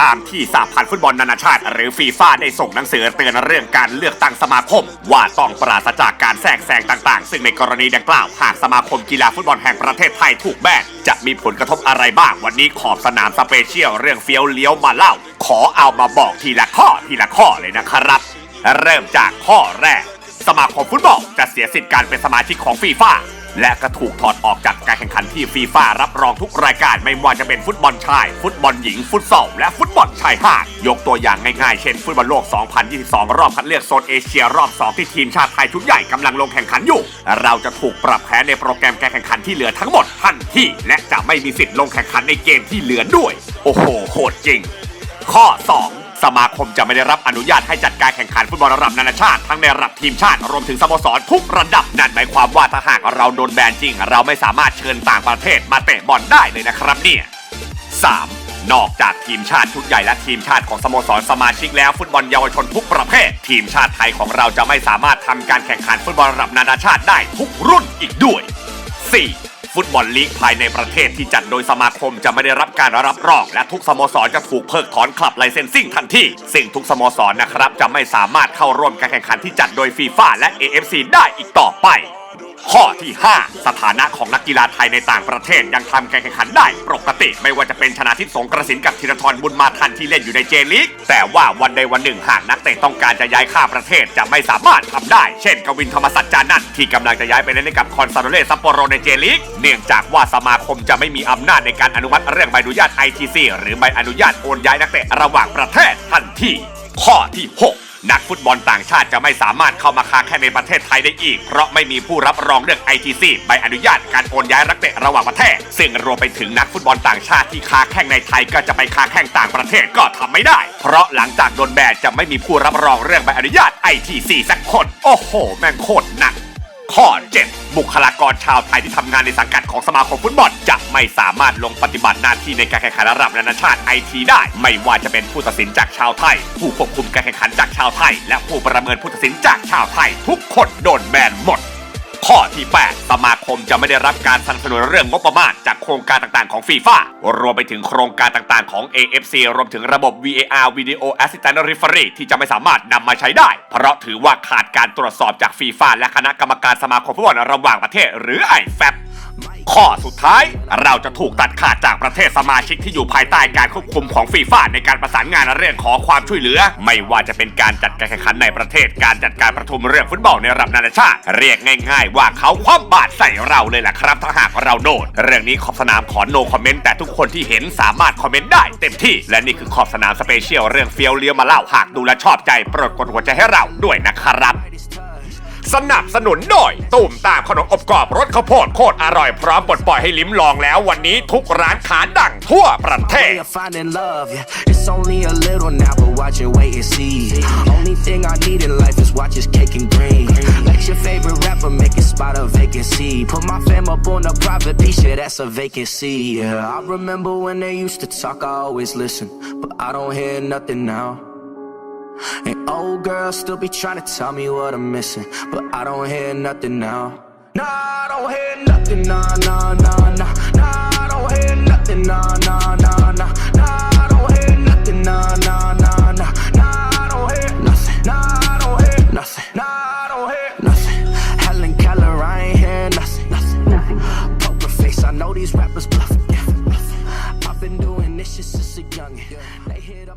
ตามที่สหพันธ์ฟุตบอลนานาชาติ หรือฟีฟ่าได้ส่งหนังสือเตือนเรื่องการเลือกตั้งสมาคม ว่าต้องปราศจากการแทรกแซงต่างๆ ซึ่งในกรณีดังกล่าว หากสมาคมกีฬาฟุตบอลแห่งประเทศไทยถูกแบนจะมีผลกระทบอะไรบ้าง วันนี้ขอบสนามสเปเชียลเรื่องเฟี้ยวเลี้ยวมาเล่า ขอเอามาบอกทีละข้อทีละข้อเลยนะครับ เริ่มจากข้อแรก สมาคมฟุตบอลจะเสียสิทธิ์การเป็นสมาชิกของฟีฟ่า และก็ถูกถอดออกจากการแข่งขันที่ฟีฟ่ารับรองทุกรายการไม่ว่าจะเป็นฟุตบอลชาย ฟุตบอลหญิง ฟุตซอลและฟุตบอลชายหาดยกตัวอย่างง่ายๆ เช่นฟุตบอลโลก 2022 รอบคัดเลือกโซนเอเชียรอบ 2 ที่ทีมชาติไทยชุดใหญ่กำลังลงแข่งขันอยู่ เราจะถูกปรับแผนในโปรแกรมการแข่งขันที่เหลือทั้งหมดทันทีและจะไม่มีสิทธิ์ลงแข่งขันในเกมที่เหลือด้วย โอ้โหโหดจริง ข้อ 2 สมาคมจะไม่ได้รับอนุญาตให้จัดการแข่งขันฟุตบอลระดับนานาชาติ ทั้งในระดับทีมชาติรวมถึงสโมสรทุกระดับ นั่นหมายความว่าถ้าหากเราโดนแบนจริง เราไม่สามารถเชิญต่างประเทศมาเตะบอลได้เลยนะครับเนี่ย 3. นอกจากทีมชาติชุดใหญ่และทีมชาติของสโมสรสมาชิกแล้วฟุตบอลเยาวชนทุกประเภท ทีมชาติไทยของเราจะไม่สามารถทำการแข่งขันฟุตบอลระดับนานาชาติได้ทุกรุ่นอีกด้วย 4. ฟุตบอลลีกภายในประเทศที่จัดโดยสมาคมจะไม่ได้รับการรับรองและทุกสโมสรจะถูกเพิกถอนคลับไลเซนซิ่งทันทีซึ่งทุกสโมสรนะครับจะไม่สามารถเข้าร่วมการแข่งขันที่จัดโดยฟีฟ่าและ AFC ได้อีกต่อไป ข้อที่ 5 สถานะของนักกีฬาไทยในต่างประเทศยังทำการแข่งขันได้ปกติ ไม่ว่าจะเป็นชนาทิพย์สงกระสินกับธีรทรบุญมาทันที่เล่นอยู่ในเจลีกแต่ว่าวันใดวันหนึ่งหากนักเตะต้องการจะย้ายข้ามประเทศจะไม่สามารถทำได้ เช่นกวินธรรมสัจจานันท์ที่กำลังจะย้ายไปเล่นกับคอนซาโดเลซัปโปโรในเจลีกเนื่องจากว่าสมาคมจะไม่มีอำนาจในการอนุมัติเรื่องใบอนุญาต ITC หรือใบอนุญาตโอนย้ายนักเตะระหว่างประเทศทันทีข้อที่ 6 นักฟุตบอลต่างชาติจะไม่สามารถเข้ามาค้าแข่งในประเทศไทยได้อีก เพราะไม่มีผู้รับรองเรื่อง ITC ใบอนุญาตการโอนย้ายนักเตะระหว่างประเทศ ซึ่งรวมไปถึงนักฟุตบอลต่างชาติที่ค้าแข่งในไทยก็จะไปค้าแข่งต่างประเทศก็ทำไม่ได้ เพราะหลังจากโดนแบนจะไม่มีผู้รับรองเรื่องใบอนุญาต ITC สักคน โอ้โห แม่งโคตรหนัก ข้อ 7 บุคลากรชาวไทยที่ทำงานในสังกัดของสมาคมฟุตบอล จะไม่สามารถลงปฏิบัติหน้าที่ในการแข่งขันระดับนานาชาติไอทีได้ ไม่ว่าจะเป็นผู้ตัดสินจากชาวไทย ผู้ควบคุมการแข่งขันจากชาวไทย และผู้ประเมินผู้ตัดสินจากชาวไทย ทุกคนโดนแบนหมด ข้อที่ 8 สมาคมจะไม่ได้รับการสนับสนุนเรื่องงบประมาณจากโครงการต่างๆของฟีฟ่ารวมไปถึงโครงการต่างๆของ AFC รวมถึงระบบ VAR Video Assistant Referee ที่จะไม่สามารถนำมาใช้ได้ เพราะถือว่าขาดการตรวจสอบจากฟีฟ่าและคณะกรรมการสมาคมฟุตบอลระหว่างประเทศ หรือ IFAB ข้อสุดท้าย เราจะถูกตัดขาดจากประเทศสมาชิกที่อยู่ภายใต้การควบคุมของฟีฟ่าในการประสานงานเรื่องขอความช่วยเหลือ ไม่ว่าจะเป็นการจัดการแข่งขันในประเทศการจัดการประทุมเรื่องฟุตบอลในระดับนานาชาติ เรียกง่าย ๆ ว่าเขาคว่ำบาตรใส่เราเลยล่ะครับถ้าหากเราโดนเรื่องนี้ขอบสนามขอโนคอมเมนต์แต่ทุกคนที่เห็นสามารถคอมเมนต์ได้เต็มที่ และนี่คือขอบสนามสเปเชียลเรื่องเฟี้ยวเลี้ยวมาเล่าหากดูและชอบใจโปรดกดหัวใจให้เราด้วยนะครับ สนับสนุนโดยตุ่มตามขนมอบกรอบรสข้าวโพดโคตรอร่อยพร้อมปลดปล่อยให้ลิ้มลองแล้ววันนี้ทุกร้านค้าดังทั่วประเทศ way of finding love, yeah. It's only a little now, but watch and wait and see. Only thing I need in life is watch is cake and green. Let your favorite rapper make it spot a vacancy. Put my fam up on a private beach, yeah, that's a vacancy. Yeah, I remember when they used to talk, I always listen, but I don't hear nothing now. And old girls still be trying to tell me what I'm missing, but I don't hear nothing now. Nah, I don't hear nothing, nah, nah, nah, nah. Nah, I don't hear nothing, nah, nah, nah, nah. Nah, I don't hear nothing, nah, nah, nah, nah. Nah, I don't hear nothing, nah, I don't hear nothing. Nah, I don't hear nothing. Helen Keller, I ain't hear nothing. Poker face, I know these rappers bluffing, yeah, bluffing. I've been doing this shit since a youngin'. They hit up.